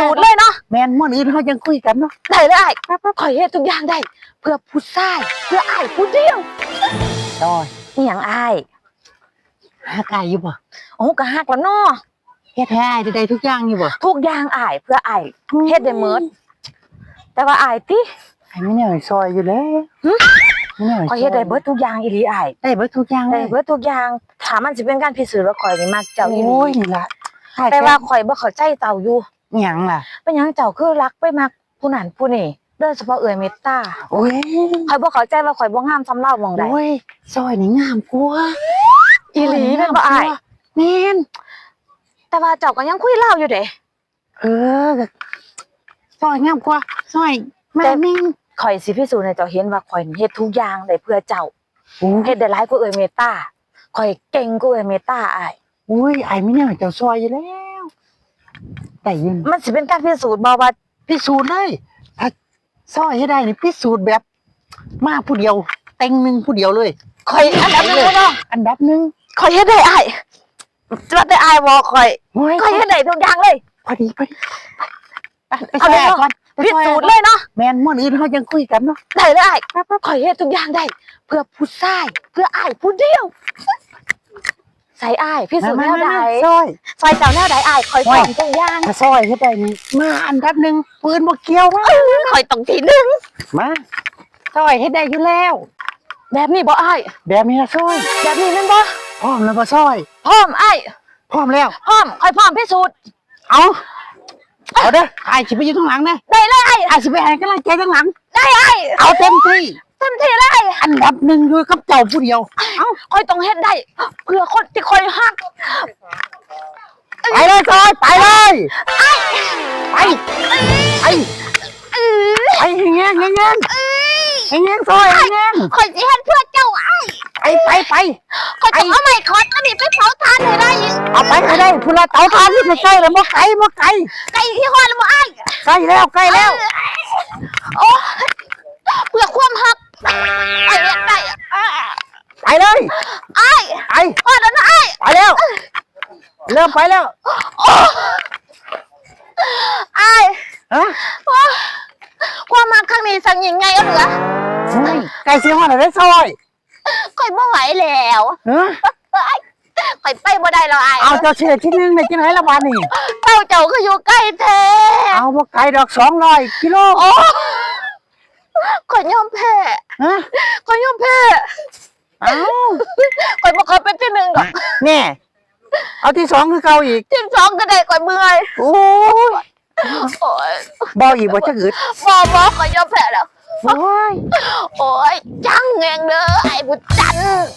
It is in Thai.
สูจน์เลยเนาะแมนม่วนอื่นเขายังคุยกันเนาะได้เลยไอ้ข่อยเฮ็ดทุกอย่างได้ เพื่อผู้ชายเพื่อไอ้ายผู้เดียวซอยนี่หยังไอ้ายหากายอยู่บ่โอ้ก็ฮักแล้วเนาะเฮ็ดให้อ้ายได้ทุกอย่างอยู่บ่ทุกอย่างอ้ายเพื่ออ้ายเฮ็ดได้หมดแต่ว่าอ้ายติไอ้ไม่แน่ซอยอยู่แล้วหึไม่แน่ข่อยเฮ็ดได้เบิดทุกอย่างอีหลีอ้ายได้เบิดทุกอย่างเลได้ยเบิดทุกอย่างถามมันสิเป็นการพิสูจน์ว่าข่อยนี่มักเจ้าอีหลีโอ้ยนี่ล่ะอ้ยแต่ว่าข่อยบ่เข้าใจเจ้าอยู่ หยังล่ะ เป็นหยังเจ้าคือรักไปมักผู้นั้นผู้นี้โดยเฉพาะเอ่ยเมตตาโอ้ยข่อยบ่เข้าใจว่าข่อยบ่งามสำเล่าหม่องใดโอ้ยซอยนี่งามกว่าอีหลีแม่นบ่อ้ายแม่นแต่ว่าเจ้าก็ยังคุยเล่าอยู่เด้เออก็ซอยงามกว่าซอยแม่แต่นิ่งข่อยสิพิสูจน์ให้เจ้าเห็นว่าข่อยนี่เฮ็ดทุกอย่างได้เพื่อเจ้าโอ้เฮ็ดได้หลายกว่าเอ่ยเมตตาข่อยเก่งกว่าเอ่ยเมตตาอ้ายอุ้ยไอ้ไม่แน่เจ้าซอยอยู่แล้ว แต่ยินมันสิเป็นการพิสูจน์บ่ว่าพิสูจน์เลยถ้าซอยให้ได้นี่พิสูจน์แบบ มาผู้เดียว เต็งหนึ่งผู้เดียวเลยข่อยอันดับหนึงเลยเนาะอันดับหนึ่งข่อยเฮ็ดได้อ้ายจะได้อ้ายบ่ข่อยโอ้ยข่อยเฮ็ดได้ทุกอย่างเลย พอดีพอดีไปไปเอาซเลอยยเนาะก่อนไปพิซอยสูจน์เลยเนาะแมนม่วนอื่นเขายังคุยกันเนาะได้เลยอ้ายข่อยเฮ็ดทุกอย่างได้ เพื่อผู้ชาย เพื่ออ้ายผู้เดียว ใส่อ้ายพิสูจน์แนวใดซอยซอยเจ้าแนวใดอ้ายข่อยโอ้ยส่งทุกอย่างถ้าซอยให้ได้นี่มาอันดับหนึ่งปืนบ่เกี่ยวมาข่อยต้องทีหนึงมาซอยให้ได้อยู่แล้ว แบบนี้บ่อ้ายแบบนี้ละซอย แบบนี้แม่นบ่พร้อมแล้วบ่ซอยพร้อมอ้ายพร้อมแล้วพร้อมข่อยพร้อมพิสูจน์เอาเอาเด้อไอ้สิไปอยู่ข้างหลังนะได้เลยอ้ายไอ้สิไปให้กำลังใจข้างหลัง ได้อ้ายเอาเต็มที่ เต็มที่เลยอ้ายอันดับหนึ่งอยู่กับเจ้าผู้เดียว เอ้าข่อยต้องเฮ็ดได้ เพื่อคนที่ข่อยฮักไปเลยซอยไปเลย ไปไปอื้อไปเงี้ยเงี้ยเงี้ยเงี้ยซอยเงี้ยข่อยสิเฮ็ดเพื่อเจ้าอ้ายไปไปไปข่อยต้องเอาไม้คอดอันนี้ไปเผาทานให้ได้เอาไปให้ได้พุละเตาทานที่ไม่ใกล้แล้วบ่ไกลบ่ไกลไก่ที่ฮอดแล้วบ่อ้ายใกล้แล้วใกล้แล้ว โอ้เพื่อความฮัก ไอ้เฮ็ดได้อะอ้ายไปเลยอ้ายไปฮอดแล้วนะอ้ายไปแล้ว เริ่มไปแล้วอ้ายฮะโอ้ความฮักครั้งนี้สั่งยังไงเอาเหลือเฮ้ยไก่เสียงว่าอะไรซอยข่อยบ่ไหวแล้วเออข่อยไปบ่ได้แล้วอ้ายเอาเจ้าเชื่อที่หนึงในที่ไหนละบาดนี่เต้าเจ้าก็อยู่ใกล้แท้เอาบ่ไกลดอกสองร้อยกิโลโอ้ ข่อยยอมแพ้ฮะข่อยยอมแพ้เอาข่อยบ่ขอเป็นที่หนึ่งดอกแน่เอาที่สองคือเก่าอีกที่สองก็ได้ข่อยเมื่อยโอ้ยโอ้ยบ่อีกบ่จะอึดบ่บ่ข่อยยอมแพ้แล้วโอ้ยโอ้ยจังแงงเด้อไอ้บุญจันทร์